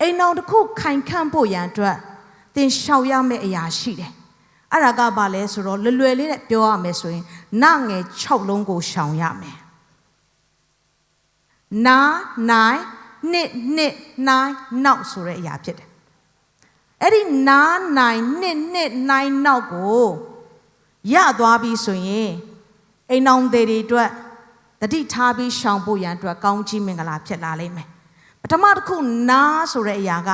အိမ်အောင်တစ်ခုခိုင်ခန့်ဖို့ရန်အတွက်သင်ရှောက်ရမယ့်အရာရှိတယ်အဲ့ဒါကဘာလဲဆိုတော့လွယ်လွယ်လေးနဲ့ပြောရမယ်ဆိုရင်နငယ်6လုံးကိုရှောင်ရမယ်နာနိုင်နှစ်နှစ်နိုင်နောက်ဆိုတဲ့အရာဖြစ်တယ်အဲ့ဒီနာနိုင်နှစ်နှစ်နိုင်နောက်ကိုရသွားပြီဆိုရင်အိမ်အောင်တွေတွေအတွက်တတိထားပြီးရှောင်ဖို့ရန်အတွက်ကောင်းကြီးမင်္ဂလာဖြစ်လာလိမ့်မယ်ပ ထမတစ်ခုနာဆိုတဲ့အရာက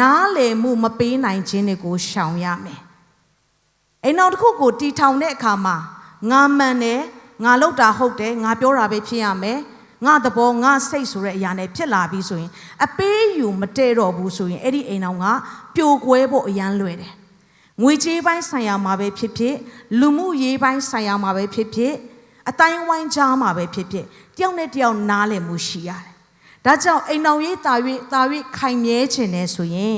နားလည်မှုမပေးနိုင်ခြင်းတွေကိုရှောင်ရမယ်အိမ်အောင်တစ်ခုကိုတီထောင်တဲ့အခါမှာငါမှန်တယ်ငါလောက်တာဟုတ်တယ်ငါပြောတာပဲဖြစ်ရမယ်ငါသဘောငါစိတ်ဆိုတဲ့အရာနဲ့ဖြစ်လာပြီဆိုရင် အပေးယူမတည့်တော့ဘူးဆိုရင်အဲ့ဒီအိမ်အောင်ကပြိုကွဲဖို့အရန်လွယ်တယ်ငွေကြေးပိုင်းဆိုင်ရာမှာပဲဖြစ်ဖြစ်လူမှုရေးပိုင်းဆိုင်ရာမှာပဲဖြစ်ဖြစ်အတိုင်းဝိုင်းကြားမှာပဲဖြစ်ဖြစ်တယောက်နဲ့တယောက်နားလည်မှုရှိရတယ် ဒါကြောင့်အိမ်အောင်ရေးတာ၍တာ၍ခိုင်မြဲခြင်းနဲ့ဆိုရင်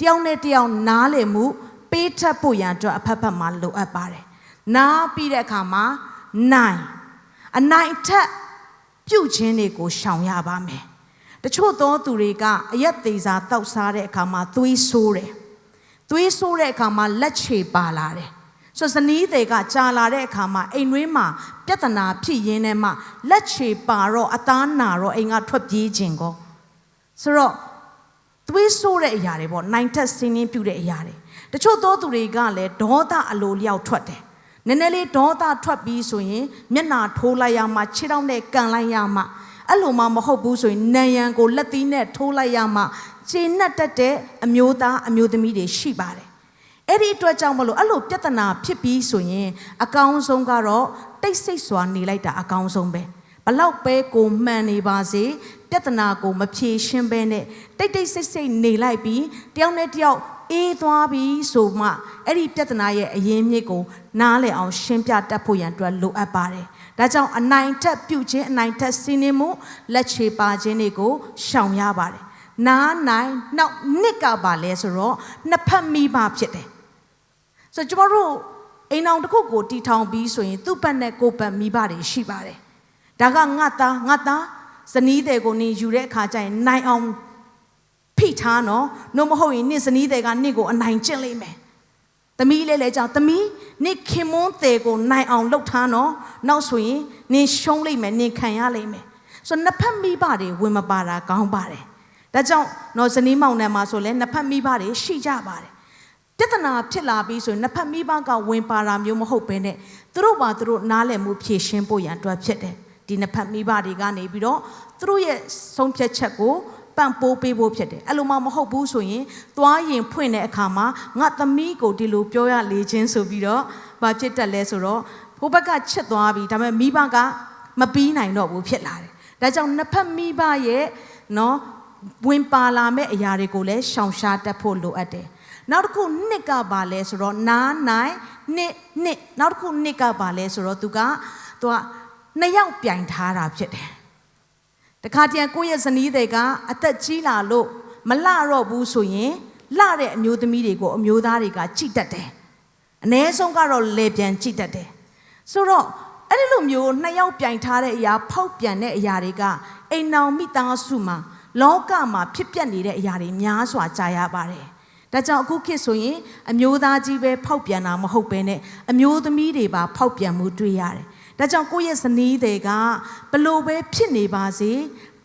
တယောက်နဲ့တယောက်နားလည်မှုပေးထပ်ဖို့ရန်အတွက်အဖက်ဖက်မှာလိုအပ်ပါတယ်နားပြီးတဲ့အခါမှာနိုင်အနိုင်ထက်ပြုတ်ခြင်းတွေကိုရှောင်ရပါမယ်တချို့သောသူတွေကအရက်သေးစာတောက်စားတဲ့အခါမှာသွေးဆိုးတယ်သွေးဆိုးတဲ့အခါမှာလက်ချေပါလာတယ် ဆိုတော့ဇနီးတွေကကြာလာတဲ့အခါမှာအိမ်တွင်းမှာပြဿနာဖြစ်ရင်းနဲ့မှလက်ချေပါတော့အသားနာတော့အိမ်ကထွက်ပြေးခြင်းကိုဆိုတော့သွေးဆိုးတဲ့အရာတွေပေါ့နိုင်ထက်စင်းင်းပြုတ်တဲ့အရာတွေတချို့သောသူတွေကလည်းဒေါသအလိုလျောက်ထွက်တယ်နည်းနည်းလေးဒေါသထွက်ပြီးဆိုရင်မျက်နာထိုးလိုက်ရမှခြေထောက်နဲ့ကန်လိုက်ရမှအဲ့လိုမှမဟုတ်ဘူးဆိုရင်နံရံကိုလက်သီးနဲ့ထိုးလိုက်ရမှခြေနဲ့တက်တဲ့အမျိုးသားအမျိုးသမီးတွေရှိပါတယ် အဲ့ဒီအတွက်ကြောင့်မလို့အဲ့လိုပြဿနာဖြစ်ပြီးဆိုရင်အကောင်းဆုံးကတော့တိတ်ဆိတ်စွာနေလိုက်တာအကောင်းဆုံးပဲဘလောက်ပဲကိုမှန်နေပါစေပြဿနာကိုမဖြေရှင်းဘဲနဲ့တိတ်တိတ်ဆိတ်ဆိတ်နေလိုက်ပြီးတယောက်နဲ့တယောက်အေးသွားပြီဆိုမှအဲ့ဒီပြဿနာရဲ့အရင်းမြစ်ကိုနားလည်အောင်ရှင်းပြတတ်ဖို့ရန်အတွက်လိုအပ်ပါတယ်။ဒါကြောင့်အနိုင်ထက်ပြုတ်ခြင်းအနိုင်ထက်စီးနှင်းမှုလက်ချေပါခြင်းတွေကိုရှောင်ရပါတယ်။နားနိုင်နောက်နှစ်ကပါလဲဆိုတော့နှစ်ဖက်မိဘဖြစ်တယ်။ ဆိုတော့ကျမတို့အိမ်အောင်တစ်ခုကိုတီထောင်ပြီးဆိုရင်သူ့ဘက်နဲ့ကိုယ်ဘက်မိဘတွေရှိပါတယ်။ဒါကငါသားငါသားဇနီးတွေကိုနေယူတဲ့အခါကျရင်နိုင်အောင်ဖိထားနော်နှုတ်မဟုတ်ရင်နင့်ဇနီးတွေကနင့်ကိုအနိုင်ကျင့်လိမ့်မယ်။သမီးလေးလည်းကြောင့်သမီးနင့်ခင်မွန်းတဲ့ကိုနိုင်အောင်လှုပ်ထားနော်နောက်ဆိုရင်နင်ရှုံးလိမ့်မယ်နင်ခံရလိမ့်မယ်။ဆိုတော့နှစ်ဖက်မိဘတွေဝင်မပါတာကောင်းပါတယ်။ဒါကြောင့်နော်ဇနီးမောင်နှံမှာဆိုလဲနှစ်ဖက်မိဘတွေရှိကြပါတယ်။ ပြဿနာဖြစ်လာပြီးဆိုရင်နှစ်ဖက်မိဘကဝင်ပါတာမျိုးမဟုတ်ဘဲနဲ့သူတို့ပါသူတို့နားလည်မှုဖြည့်ရှင်းဖို့ရန်အတွက်ဖြစ်တယ်။ဒီနှစ်ဖက်မိဘတွေကနေပြီးတော့သူတို့ရဲ့ဆုံးဖြတ်ချက်ကိုပံ့ပိုးပေးဖို့ဖြစ်တယ်အဲ့လိုမှမဟုတ်ဘူးဆိုရင်သွားရင်ဖွင့်တဲ့အခါမှာငါသမီးကိုဒီလိုပြောရလေချင်းဆိုပြီးတော့ဘာဖြစ်တတ်လဲဆိုတော့ဘိုးဘက်ကချစ်သွားပြီဒါပေမဲ့မိဘကမပြီးနိုင်တော့ဘူးဖြစ်လာတယ်ဒါကြောင့်နှစ်ဖက်မိဘရဲ့နော်ဝင်ပါလာမဲ့အရာတွေကိုလည်းရှောင်ရှားတတ်ဖို့လိုအပ်တယ် နောက်တစ်ခုနှစ်ကပါလဲဆိုတော့နားနိုင်နှစ်နှစ်နောက်တစ်ခုနှစ်ကပါလဲဆိုတော့သူကသူကနှစ်ယောက်ပြိုင်ထားတာဖြစ်တယ်တခါတည်းကိုယ့်ရဲ့ဇနီးတွေကအသက်ကြီးလာလို့မလှတော့ဘူးဆိုရင်လှတဲ့အမျိုးသမီးတွေကိုအမျိုးသားတွေကကြိတ်တတ်တယ်အ ਨੇ ဆုံးကတော့လေပြန်ကြိတ်တတ်တယ်ဆိုတော့အဲ့ဒီလိုမျိုးနှစ်ယောက်ပြိုင်ထားတဲ့အရာ ဖောက်ပြန်တဲ့အရာတွေကအိမ်နောင်မိသားစုမှာလောကမှာဖြစ်ပျက်နေတဲ့အရာတွေများစွာကြာရပါတယ် ဒါကြောင့်အခုခေတ်ဆိုရင်အမျိုးသားကြီးပဲဖောက်ပြန်တာမဟုတ်ပဲနဲ့အမျိုးသမီးတွေပါဖောက်ပြန်မှုတွေ့ရတယ်။ဒါကြောင့်ကိုယ့်ရဲ့ဇနီးတွေကဘလို့ပဲဖြစ်နေပါစေ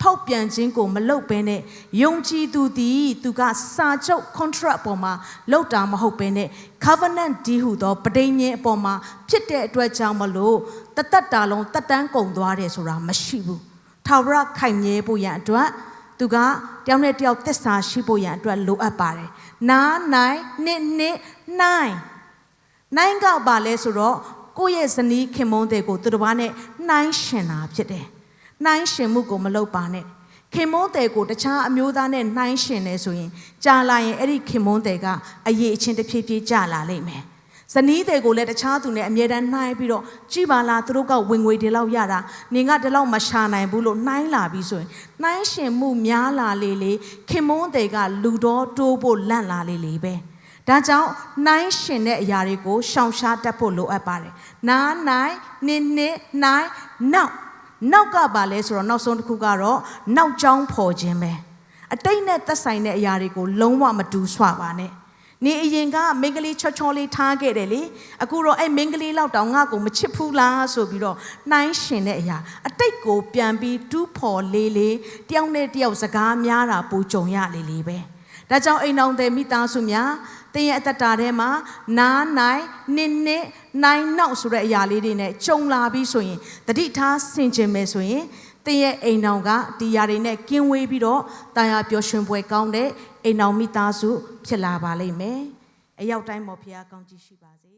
ဖောက်ပြန်ခြင်းကိုမလုပ်ဘဲနဲ့ယုံကြည်သူသည်သူကစာချုပ် contract ပေါ်မှာလုပ်တာမဟုတ်ဘဲနဲ့ covenant ဒီဟုသောပဋိညာဉ်အပေါ်မှာဖြစ်တဲ့အတွက်ကြောင့်မလို့တသက်တာလုံးတက်တန်းကုန်သွားတယ်ဆိုတာမရှိဘူး။ထာဝရခိုင်မြဲဖို့ရန်အတွက် သူကတယောက်နဲ့တယောက်သစ္စာရှိဖို့ရန်အတွက်လိုအပ်ပါတယ်။နားနိုင်နှစ်နှစ်နိုင်နိုင်ကပါလဲဆိုတော့ကိုယ့်ရဲ့ဇနီးခင်မုန်းတဲ့ကိုသူတစ်ပါးနဲ့နှိုင်းရှင်တာဖြစ်တယ်။နှိုင်းရှင်မှုကိုမလုပ်ပါနဲ့။ခင်မုန်းတဲ့ကိုတခြားအမျိုးသားနဲ့နှိုင်းရှင်နေဆိုရင်ကြာလာရင်အဲ့ဒီခင်မုန်းတဲ့ကအရေးအချင်းတစ်ဖြည်းဖြည်းကြာလာလိမ့်မယ်။ ဇနီးတဲ့ကိုလည်းတခြားသူနဲ့အမြဲတမ်းနှိုင်းပြီးတော့ကြည်ပါလားသူတို့ကဝင်ငွေဒီလောက်ရတာနင်ကဒီလောက်မရှာနိုင်ဘူးလို့နှိုင်းလာပြီးဆိုရင်နှိုင်းရှင်မှုများလာလေလေခင်မုန်းတဲ့ကလူတော်တိုးဖို့လန့်လာလေလေပဲ။ဒါကြောင့်နိုင်ရှင်တဲ့အရာတွေကိုရှောင်ရှားတတ်ဖို့လိုအပ်ပါတယ်။နားနိုင်နင်းနစ်နိုင်နောက်နောက်ကပါလဲဆိုတော့နောက်ဆုံးတစ်ခုကတော့နောက်ကျောင်းဖော်ခြင်းပဲအတိတ်နဲ့သက်ဆိုင်တဲ့အရာတွေကိုလုံးဝမတူဆွပါနဲ့ နေအရင်ကမင်္ဂလိချောချောလေးထားခဲ့တယ်လေအခုတော့အဲ့မင်္ဂလိလောက်တောင်ငါ့ကိုမချစ်ဘူးလားဆိုပြီးတော့နှိုင်းရှင်တဲ့အရာအတိတ်ကိုပြန်ပြီးတူးဖော်လေးလေးတယောက်နဲ့တယောက်စကားများတာပူကြုံရလေလေပဲဒါကြောင့်အိမ်တော်တဲ့မိသားစုများတင်းရဲ့အသက်တာထဲမှာနားနိုင်နစ်နစ်နိုင်နောက်ဆိုတဲ့အရာလေးတွေနဲ့ကြုံလာပြီးဆိုရင်တတိထားဆင်ခြင်မယ်ဆိုရင်တင်းရဲ့အိမ်တော်ကဒီຢာတွေနဲ့ကင်းဝေးပြီးတော့တာယာပျော်ရွှင်ပွဲကောင်းတဲ့ အိမ်တော်မိသားစုဖြစ်လာပါလိမ့်မယ်အရောက်တိုင်းပေါ်ဖခင်ကောင်းကြီးရှိပါစေ